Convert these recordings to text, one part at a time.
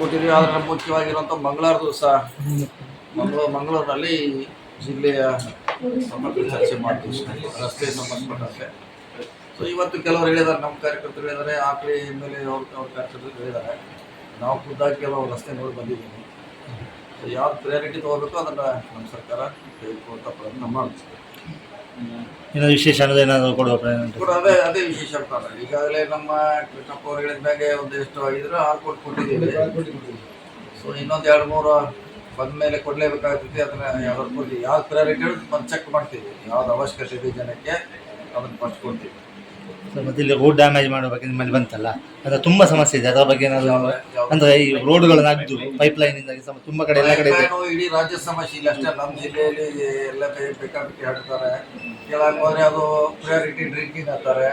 ಕೊಟ್ಟಿದ್ದೀವಿ ಆದರೆ ಮುಖ್ಯವಾಗಿರುವಂಥ ಸಹ ಮಂಗಳೂರು ಮಂಗಳೂರಿನಲ್ಲಿ ಜಿಲ್ಲೆಯ ಸಮಗ್ರ ಚರ್ಚೆ ಮಾಡ್ತೀವಿ. ರಸ್ತೆ ಸಂಬಂಧಪಟ್ಟಂತೆ. ಸೊ ಇವತ್ತು ಕೆಲವರು ಹೇಳಿದ್ದಾರೆ, ನಮ್ಮ ಕಾರ್ಯಕರ್ತರು ಹೇಳಿದ್ದಾರೆ ಆಕಳಿ ಎ ಅವ್ರ ಅವ್ರ ಕಾರ್ಯಕರ್ತರು ಹೇಳಿದ್ದಾರೆ. ನಾವು ಖುದ್ದಾಗಿ ಕೆಲವು ರಸ್ತೆ ನೋಡಿ ಬಂದಿದ್ದೀವಿ. ಸೊ ಯಾವ್ದು ಪ್ರಯಾರಿಟಿ ತೊಗೋಬೇಕು ಅದನ್ನು ನಮ್ಮ ಸರ್ಕಾರ ತೆಗೆದುಕೊಳ್ಳುವಂಥ ಪ್ರಯತ್ನ ಮಾಡ್ತೀವಿ. ಏನಾದ್ರು ವಿಶೇಷ ಅನ್ನೋದು ಏನಾದರೂ ಕೊಡುವ ಪ್ರಯತ್ನ ಅದೇ ಅದೇ ವಿಶೇಷ ಅಂತಾರೆ ಈಗಾಗಲೇ ನಮ್ಮ ಕೃಷ್ಣಪ್ಪ ಅವರು ಹೇಳಿದ್ಮೇಲೆ ಒಂದಿಷ್ಟು ಇದ್ರೆ ಹಾಕೊಟ್ಟು ಕೊಟ್ಟಿದ್ದೀವಿ. ಸೊ ಇನ್ನೊಂದು ಎರಡು ಮೂರು ಬಂದ ಮೇಲೆ ಕೊಡಲೇಬೇಕಾಗ್ತೈತಿ ಅದನ್ನ ಯಾವ್ದು ಕೊಡ್ತೀವಿ ಯಾವ್ದು ಪ್ರಯಾರಿಟಿ ಬಂದು ಚೆಕ್ ಮಾಡ್ತೀವಿ. ಯಾವ್ದು ಅವಶ್ಯಕತೆ ಇದೆ ಜನಕ್ಕೆ, ಅದನ್ನು ಫಸ್ಟ್ ಕೊಡ್ತೀವಿ ಮತ್ತೆ ಇಲ್ಲಿ ರೋಡ್ ಡ್ಯಾಮೇಜ್ ಮಾಡೋ ಬಗ್ಗೆ ನಿಮ್ಮಲ್ಲಿ ಬಂತಲ್ಲ? ಅದು ತುಂಬ ಸಮಸ್ಯೆ ಇದೆ. ಅದರ ಬಗ್ಗೆ ಏನಾದರೂ ಅಂದ್ರೆ ಈ ರೋಡ್ಗಳನ್ನ ಅಗ್ದು ಪೈಪ್ ಲೈನ್ ಇಂದಾಗಿ ಸಮ- ತುಂಬಾ ಕಡೆ ಎಲ್ಲ ಕಡೆ ಇದೆ. ಇಡೀ ರಾಜ್ಯ ಸಮಸ್ಯೆ ಇಲ್ಲ ಅಷ್ಟೇ. ನಮ್ಮ ಜಿಲ್ಲೆಯಲ್ಲಿ ಎಲ್ಲ ಬೇಕಾಬಿಟ್ಟಿ ಹಾಡ್ತಾರೆ. ಕೆಳಗೆ ಹೋದ್ರೆ ಅದು ಪ್ರಯಾರಿಟಿ ಡ್ರಿಂಕಿಂಗ್ ಅಂತಾರೆ.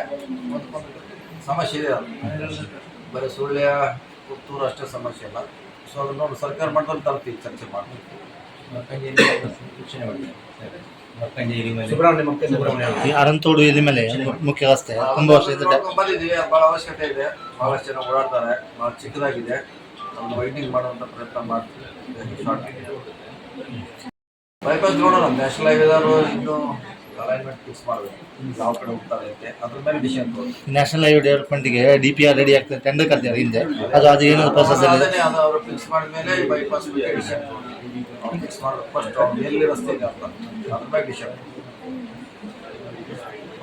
ಒಂದು ಸಮಸ್ಯೆ ಇದೆ ಅದು. ಬರೀ ಸುಳ್ಯ ಪುತ್ತೂರು ಅಷ್ಟೇ ಸಮಸ್ಯೆ ಇಲ್ಲ ಸೊ ಅದನ್ನ ನೋಡಿ ಸರ್ಕಾರ ಮಟ್ಟದಲ್ಲಿ ತರ್ತೀವಿ ಚರ್ಚೆ ಮಾಡ್ತೀವಿ ಸುಬ್ರಹ್ಮಣ್ಯ ಮತ್ತೆ ಸುಬ್ರಹ್ಮಣ್ಯ ಈ ಅರಂತೋಡು ಇಲ್ಲಿ ಮೇಲೆ ಮುಖ್ಯ ರಸ್ತೆ. ತುಂಬಾ ವರ್ಷ ಇದೆ ಬಂದಿದ್ದೀವಿ ಭಾಳ ಅವಶ್ಯಕತೆ ಇದೆ. ಭಾಳಷ್ಟು ಜನ ಓಡಾಡ್ತಾರೆ ಭಾಳ ಚಿಕ್ಕದಾಗಿದೆ. ವೈಟಿಂಗ್ ಮಾಡುವಂಥ ಪ್ರಯತ್ನ ಮಾಡ್ತೀವಿ. ಬೈಪಾಸ್ ನೋಡೋಣ ನ್ಯಾಷನಲ್ ಹೈವೇದವರು ಇನ್ನು ಅಲೈನ್ಮೆಂಟ್ ಫಿಕ್ಸ್ ಮಾಡಬೇಕು. ಯಾವ ಕಡೆ ಹೋಗ್ತಾರೆ ಅಂತ. ಅದ್ರ ಮೇಲೆ ಡಿಸಿಷನ್ ತಗೊಳ್ಳಿ ನ್ಯಾಷನಲ್ ಹೈವೇ ಡೆವಲಪ್ಮೆಂಟ್ಗೆ ಡಿ ಪಿ ಆರ್ ರೆಡಿ ಆಗ್ತದೆ ಟೆಂಡರ್ ಕರ್ತಾರೆ ಹಿಂದೆ. ಅದು ಅದು ಏನಾದ್ರು ಪ್ರೊಸೆಸ್ ಅಲ್ಲಿ? ಅದು ಅವರು ಫಿಕ್ಸ್ ಮಾಡಿದ ಮೇಲೆ ಬೈಪಾಸ್ ಬಗ್ಗೆ ಡಿಸಿಷನ್ ಫಿಕ್ಸ್ ಮಾಡೋದು ಫಸ್ಟ್ ಅವ್ನು ಎಲ್ಲಿ ರಸ್ತೆ ಇದೆ ಅಂತ ಅದ್ರ ಬಗ್ಗೆ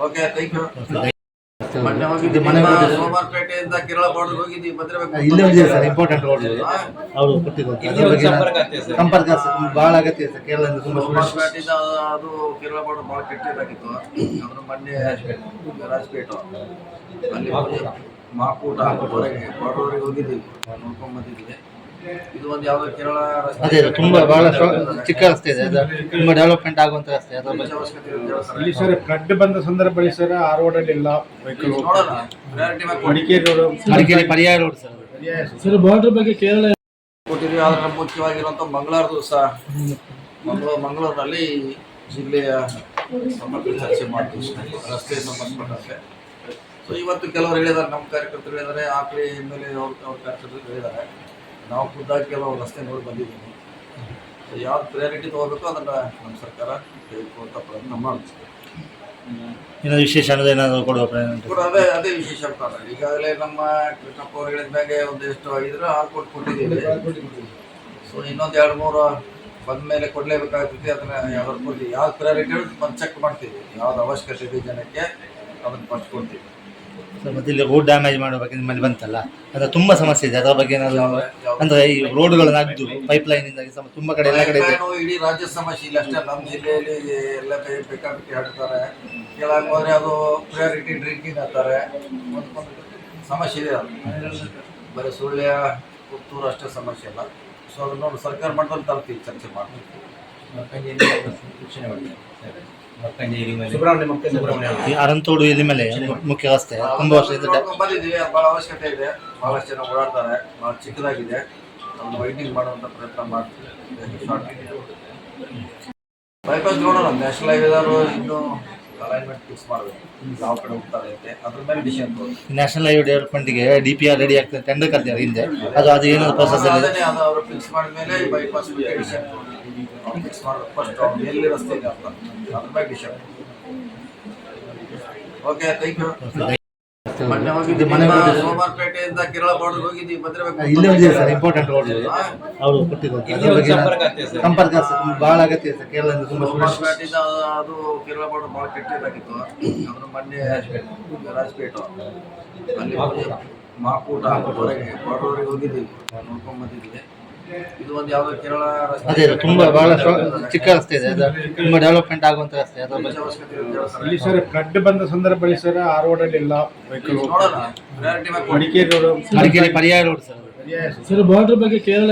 ಓಕೆ ಥ್ಯಾಂಕ್ ಯು ಮೊನ್ನೆ ಹೋಗಿದ್ವಿ ಮನೆ ಹೋಗಿದ್ದೆ. ಸೋಮಾರ್ಪೇಟೆಯಿಂದ ಕೇರಳ ಬಾರ್ಡರ್ ಹೋಗಿದ್ದೀವಿ ಭದ್ರಬೇಕು ಇಲ್ಲೇ ಇದೆ ಸರ್ ಇಂಪಾರ್ಟೆಂಟ್ ರೋಡ್ ಅವರು ಕೊಟ್ಟಿದ್ದು. ಸಂಪರ್ಕ ಬಹಳ ಅಗತ್ಯ ಇದೆ ಸರ್ ಕೇರಳದಿಂದ ತುಂಬ ಸೋಮಾರ್ಪೇಟೆಯಿಂದ ಅದು ಕೇರಳ ಬಾರ್ಡರ್ ಭಾಳ ಕೆಟ್ಟದಾಗಿತ್ತು ಅದ್ರ ಮೊನ್ನೆ ರಾಜಪೇಟು ಅಲ್ಲಿ ಮಾಕೂಟ ಹೊರಗೆ ಬಾರ್ಡರ್ವರೆಗೆ ಹೋಗಿದ್ದೀವಿ. ನೋಡ್ಕೊಂಡ್ ಬಂದಿದ್ದೀವಿ. ಇದು ಒಂದು ಯಾವುದೋ ಕೇರಳ ರಸ್ತೆ ಅದೇ ಅದು ತುಂಬಾ ಬಹಳ ಚಿಕ್ಕ ರಸ್ತೆ ಇದೆ ಅದು ತುಂಬಾ ಡೆವಲಪ್ಮೆಂಟ್ ಆಗುವಂತ ರಸ್ತೆ ಅದ್ರ ಬಗ್ಗೆ ಅವಶ್ಯಕತೆ ಇದೆ ಅಂತ ಹೇಳ್ತಾರೆ. ಇಲ್ಲಿ ಸರ್ ಕಡ್ಡ ಬಂದ ಸಂದರ್ಭದಲ್ಲಿ ಸರ್ ಆ ರೋಡಲ್ಲಿ ಇಲ್ಲ ವೆಹಿಕಲ್ ನೋಡೋಣ ಕೊಡಿ. ಮಡಿಕೇರಿ ರೋಡ್ ಮಡಿಕೇರಿ ಪರ್ಯಾಯ ರೋಡ್ ಸರ್ ಅದು. ಪರ್ಯಾಯ ಸರ್. ಸರ್ ಬಾರ್ಡರ್ ಬಗ್ಗೆ ಕೇರಳ ಕೊಟ್ಟಿದ್ದೀವಿ ಆದರೆ ಮುಖ್ಯವಾಗಿರುವಂಥ ಮಂಗಳವಾರದು ಸಹ ಮಂಗಳೂರು ಮಂಗಳೂರಿನಲ್ಲಿ ಜಿಲ್ಲೆಯ ಸಮಗ್ರ ಚರ್ಚೆ ಮಾಡ್ತೀವಿ ರಸ್ತೆ ಸಂಬಂಧಪಟ್ಟಂತೆ ಸೊ ಇವತ್ತು ಕೆಲವರು ಹೇಳಿದ್ದಾರೆ ನಮ್ಮ ಕಾರ್ಯಕರ್ತರು ಹೇಳಿದ್ದಾರೆ ಆಕಳಿ ಎಂ ಎಲ್ ಎ ಅವ್ರ ಅವ್ರ ಕಾರ್ಯಕರ್ತರು ಹೇಳಿದ್ದಾರೆ ನಾವು ಖುದ್ದಾಗಿ ಕೆಲವು ರಸ್ತೆ ನೋಡಿ ಬಂದಿದ್ದೀವಿ. ಸೊ ಯಾವ್ದು ಪ್ರಯಾರಿಟಿ ತಗೋಬೇಕು ಅದನ್ನು ನಮ್ಮ ಸರ್ಕಾರ ತೆಗೆದುಕೊಳ್ತಾ ಪ್ರಯತ್ನ ಮಾಡ್ತೀವಿ ಏನಾದ್ರು ವಿಶೇಷ ಅನ್ನೋದು ಪ್ರಯತ್ನ ಕೂಡ ಅದೇ ಅದೇ ವಿಶೇಷ ಅಂತಾರೆ ಈಗಾಗಲೇ ನಮ್ಮ ಕೃಷ್ಣಪ್ಪ ಅವರು ಹೇಳಿದ್ಮೇಲೆ ಒಂದಿಷ್ಟು ಇದ್ರೆ ಕೋಟಿ ಕೊಟ್ಟಿದ್ದೀವಿ. ಸೊ ಇನ್ನೊಂದು ಎರಡು ಮೂರು ಬಂದ ಮೇಲೆ ಕೊಡಲೇಬೇಕಾಗ್ತೈತಿ ಅದನ್ನ ಯಾವ್ದು ಕೊಡ್ತೀವಿ. ಯಾವ್ದು ಪ್ರಯಾರಿಟಿ ಒಂದು ಚೆಕ್ ಮಾಡ್ತೀವಿ. ಯಾವ್ದು ಅವಶ್ಯಕತೆ ಇದೆ ಜನಕ್ಕೆ ಅದನ್ನು ಕೊಡ್ತೀವಿ ಮತ್ತೆ ಇಲ್ಲಿ ರೋಡ್ ಡ್ಯಾಮೇಜ್ ಮಾಡೋ ಬಗ್ಗೆ ನಿಮ್ಮಲ್ಲಿ ಬಂತಲ್ಲ? ಅದು ತುಂಬಾ ಸಮಸ್ಯೆ ಇದೆ. ಅದರ ಬಗ್ಗೆ ಏನಾದರೂ ಅಂದ್ರೆ ಈ ರೋಡ್ಗಳನ್ನ ಅಗ್ದು ಪೈಪ್ ಲೈನ್ ಇಂದಾಗಿ ಸಮ- ತುಂಬಾ ಕಡೆ ಎಲ್ಲ ಕಡೆ ಇದೆ. ಇಡೀ ರಾಜ್ಯ ಸಮಸ್ಯೆ ಇಲ್ಲ ಅಷ್ಟೇ. ನಮ್ಮ ಜಿಲ್ಲೆಯಲ್ಲಿ ಎಲ್ಲ ಕೈ ಬೇಕಾಬಿಟ್ಟಿ ಹಾಡ್ತಾರೆ ಹೋದ್ರೆ ಅದು ಪ್ರಯಾರಿಟಿ ಡ್ರಿಂಕಿಂಗ್ ಒಂದು ಸಮಸ್ಯೆ ಇದೆ ಬರೀ ಸುಳ್ಳ್ಯ, ಪುತ್ತೂರು ಅಷ್ಟೇ ಸಮಸ್ಯೆ ಅಲ್ಲ. ಸೊ ಅದನ್ನ ಸರ್ಕಾರ ಮಟ್ಟದಲ್ಲಿ ತರ್ತೀವಿ, ಚರ್ಚೆ ಮಾಡ್ತೀವಿ. ಸುಬ್ರಹ್ಮಣ್ಯ ಮತ್ತೆ ಸುಬ್ರಹ್ಮಣ್ಯ ಈ ಅರಂತೋಡು ಇಲ್ಲಿ ಮೇಲೆ ಮುಖ್ಯ ರಸ್ತೆ ತುಂಬಾ ವರ್ಷ ಇದೆ ಬಹಳ ಬಂದಿದ್ದೀವಿ ಭಾಳ ಅವಶ್ಯಕತೆ ಇದೆ. ಭಾಳಷ್ಟು ಜನ ಓಡಾಡ್ತಾರೆ ಭಾಳ ಚಿಕ್ಕದಾಗಿದೆ. ವೈಟಿಂಗ್ ಮಾಡುವಂತ ಮಾಡುವಂಥ ಪ್ರಯತ್ನ ಮಾಡ್ತೀವಿ. ಬೈಪಾಸ್ ನೋಡೋಣ ನ್ಯಾಷನಲ್ ಹೈವೇದವರು ಇನ್ನೂ ಅಲೈನ್ಮೆಂಟ್ ಫಿಕ್ಸ್ ಮಾಡಬೇಕು. ಯಾವ ಕಡೆ ಹೋಗ್ತಾರೆ ಅಂತ ಅದ್ರ ಮೇಲೆ ಡಿಸಿಷನ್ ತಗೊಳ್ಳಿ ನ್ಯಾಷನಲ್ ಹೈವೇ ಡೆವಲಪ್ಮೆಂಟ್ಗೆ ಡಿ ಪಿ ಆರ್ ರೆಡಿ ಆಗ್ತದೆ ಟೆಂಡರ್ ಕರ್ತಾರೆ ಹಿಂದೆ. ಅದು ಅದು ಏನಾದ್ರು ಪ್ರೊಸೆಸ್ ಅಲ್ಲಿ? ಅದನ್ನೇ ಅದು ಅವರು ಫಿಕ್ಸ್ ಮಾಡಿದ್ಮೇಲೆ ಮೇಲೆ ಬೈಪಾಸ್ ಬಗ್ಗೆ ಫಿಕ್ಸ್ ಮಾಡೋದು ಫಸ್ಟ್ ಅವ್ನು ಎಲ್ಲಿ ರಸ್ತೆ ಇದೆ ಅಂತ ಅದ್ರ ಬಗ್ಗೆ ವಿಷಯ ಓಕೆ ಥ್ಯಾಂಕ್ ಯು ಮೊನ್ನೆ. ಸೋಮಾರ್ಪೇಟೆಯಿಂದ ಕೇರಳ ಬಾರ್ಡರ್ ಹೋಗಿದ್ವಿ ಭದ್ರಬೇಕು ಇಲ್ಲೇ ಸರ್. ಇಂಪಾರ್ಟೆಂಟ್ ರೋಡ್ ಅವರು ಕೊಟ್ಟಿದ್ದು ಸಂಪರ್ಕ ಸರ್. ಬಹಳ ಅಗತ್ಯ ಇದೆ. ಕೇರಳದಿಂದ ತುಂಬಾ ಸುರಕ್ಷಿತ. ಸೋಮಾರ್ಪೇಟೆಯಿಂದ ಅದು ಕೇರಳ ಬಾರ್ಡರ್ ಭಾಳ ಕೆಟ್ಟದಾಗಿತ್ತು. ಅದ್ರ ಮೊನ್ನೆ ರಾಜಪೇಟು ಅಲ್ಲಿ ಮಾಕೂಟ ಹೊರಗೆ ಬಾರ್ಡರ್ವರೆಗೆ ಹೋಗಿದ್ದೀವಿ ನೋಡ್ಕೊಂಡ್ ಬಂದಿದ್ದೀವಿ ಇದು ಒಂದು ಯಾವ್ದೋ ಕೇರಳ ರಸ್ತೆ ಅದೇ ತುಂಬಾ ಬಹಳ ಚಿಕ್ಕ ರಸ್ತೆ ಇದೆ ಅದು ತುಂಬಾ ಡೆವಲಪ್ಮೆಂಟ್ ಆಗುವಂತ ರಸ್ತೆ ಅದ್ರ ಬಗ್ಗೆ ಅವಶ್ಯಕತೆ ಇದೆ ಅಂತ ಇಲ್ಲಿ ಸರ್ ಫ್ಲಡ್ ಬಂದ ಸಂದರ್ಭದಲ್ಲಿ ಸರ್ ಆ ರೋಡಲ್ಲಿ ಇಲ್ಲ ವೆಹಿಕಲ್ ನೋಡೋಣ priority ಮೇಲೆ ಕೊಡಿ. ಮಡಿಕೇರಿ ರೋಡ್ ಮಡಿಕೇರಿ ಪರ್ಯಾಯ ರೋಡ್ ಸರ್. ಪರ್ಯಾಯ ಸರ್. ಸರ್ ಬಾರ್ಡರ್ ಬಗ್ಗೆ ಕೇರಳ